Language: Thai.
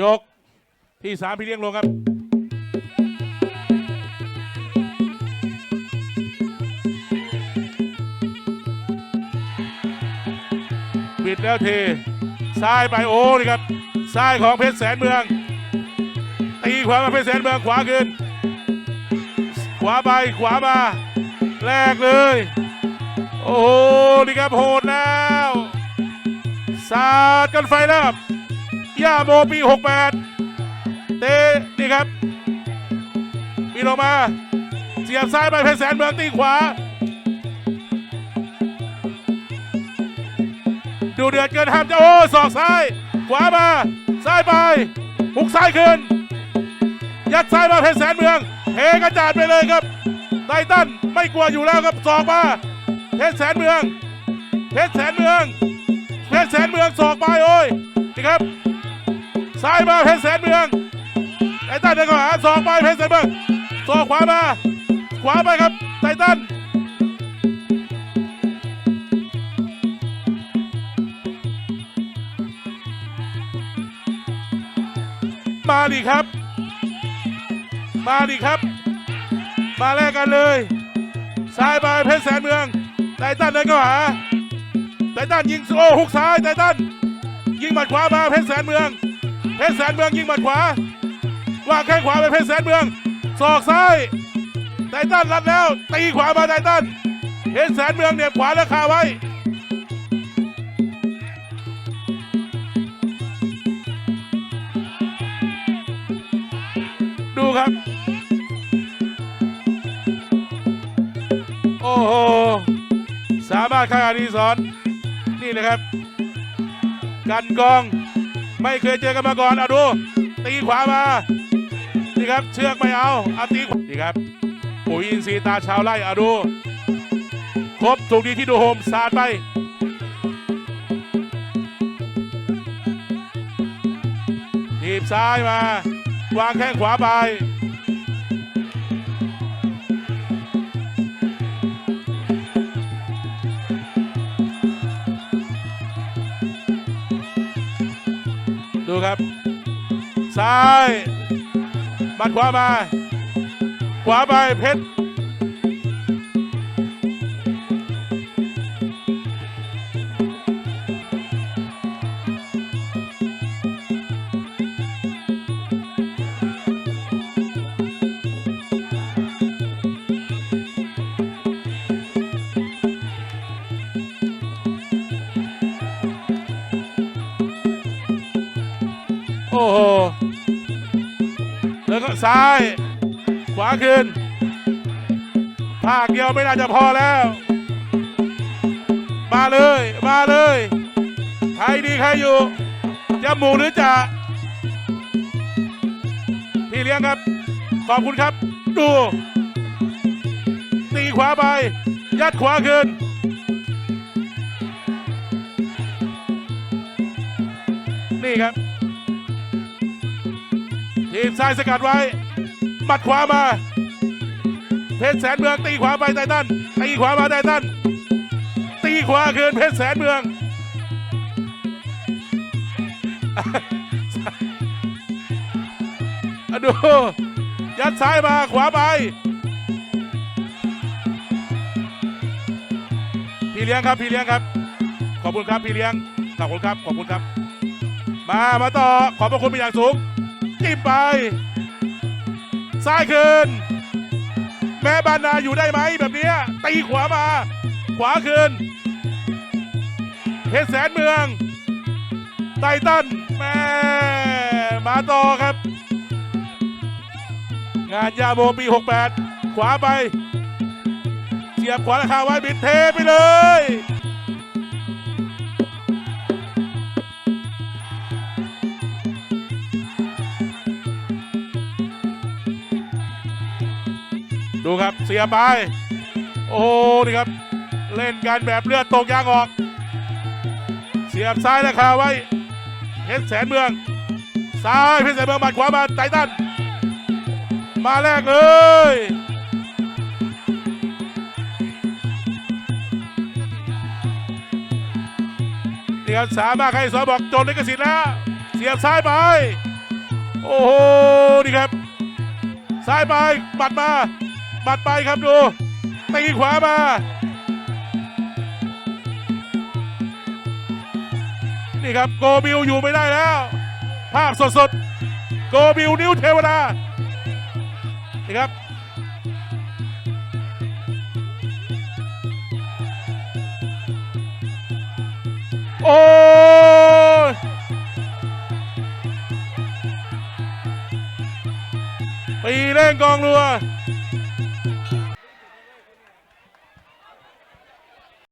ยกที่สามพี่เลี้ยงลงครับ บิดแล้วเท ซ้ายไปโอ้นี่ครับ ซ้ายของเพชรแสนเมือง ตีขวามาเพชรแสนเมืองขวาขึ้น ขวาไปขวามาแลกเลย โอ้โห นี่ครับโหดแล้ว สาดกันไฟแล้วครับ ย่าโมปี 68 เตะนี่ครับมีลงมา เสียบซ้ายไปเพชรแสนเมืองตีขวา ดูเดือดเกินห้ามจะโอ้ศอกซ้าย ขวามา ซ้ายไปหุกซ้ายขึ้น ยัดซ้ายมาเพชรแสนเมืองเทกระจาดไปเลยครับไททันไม่กลัวอยู่แล้วครับศอกมาเพชรแสนเมืองเพชรแสนเมืองเพชรแสนเมืองศอกไปโอ้ยนี่ครับ ซ้ายมาเพชรแสนเมืองไททันเดินเข้าหาศอกไปเพชรแสนเมืองศอกขวามาขวาไปครับไททันมาดิครับ มาดิครับ มาแลกกันเลย ซ้ายไปเพชรแสนเมือง ไททันเดินเข้าหา ไททันยิงโอ้หุกซ้าย ไททันยิงหมัดขวามาเพชรแสนเมือง เพชรแสนเมืองยิงหมัดขวา วางแข้งขวาไปเพชรแสนเมืองศอกซ้ายไททันรัดแล้ว ตีขวามาไททันเพชรแสนเมืองเหน็บขวาแล้วคาไว้ดูครับ โอ้โห สามารถข้างอาดีสอนนี่นะครับ กันกอง ไม่เคยเจอกันมาก่อนเอาดู ตีขวามานี่ครับเชือกไม่เอาเอาตีขวานี่ครับปุ๋ยอินทรีย์ตาชาวไร่เอาดูครบถูกดีที่ดูโฮมสาดไปทีบซ้ายมาวางแข้งขวาไป ดูครับ ซ้ายบัดขวามา ขวาไปเพชร อ้โห แล้วก็ซ้าย ขวาขึ้นภาคเดียวไม่น่าจะพอแล้ว มาเลย มาเลย ใครดีใครอยู่ จะหมูหรือจะพี่เลี้ยงครับ ขอบคุณครับ ดู ตีขวาไป ยัดขวาขึ้นนี่ครับ ทีมซ้ายสกัดไว้หมัดขวามา เพชรแสนเมืองตีขวาไปไททันตีขวามาไททันตีขวาคืนเพชรแสนเมืองอดูยัดซ้ายมาขวาไป พี่เลี้ยงครับพี่เลี้ยงครับ ขอบคุณครับพี่เลี้ยงขอบคุณครับขอบคุณครับ มามาต่อขอบพระคุณเป็นอย่างสูง จิ้มไป ซ้ายคืน แม่บานนาอยู่ได้ไหมแบบนี้ ตีขวามา ขวาคืน เพชรแสนเมืองไททันแม่มาต่อครับ งานยาโมปี 68 ขวาไปเสียบขวาราคาไว้บิดเทไปเลย ดูครับเสียไป โอ้นี่ครับ เล่นกันแบบเลือดตกยางออก เสียบซ้ายราคาไว้เพชรแสนเมือง ซ้ายเพชรแสนเมืองหมัดขวามาไททัน มาแรกเลยนี่ครับสามารถใครสอบอกจนลิขสิทธิ์แล้ว เสียบซ้ายไป โอ้โห นี่ครับ ซ้ายไปบัดมา บัดไปครับดูตีขวามา นี่ครับโกบิวอยู่ไม่ได้แล้ว ภาพสดๆ โกบิวนิ้วเทวดา นี่ครับ โอ้ปีเร่งกองรัว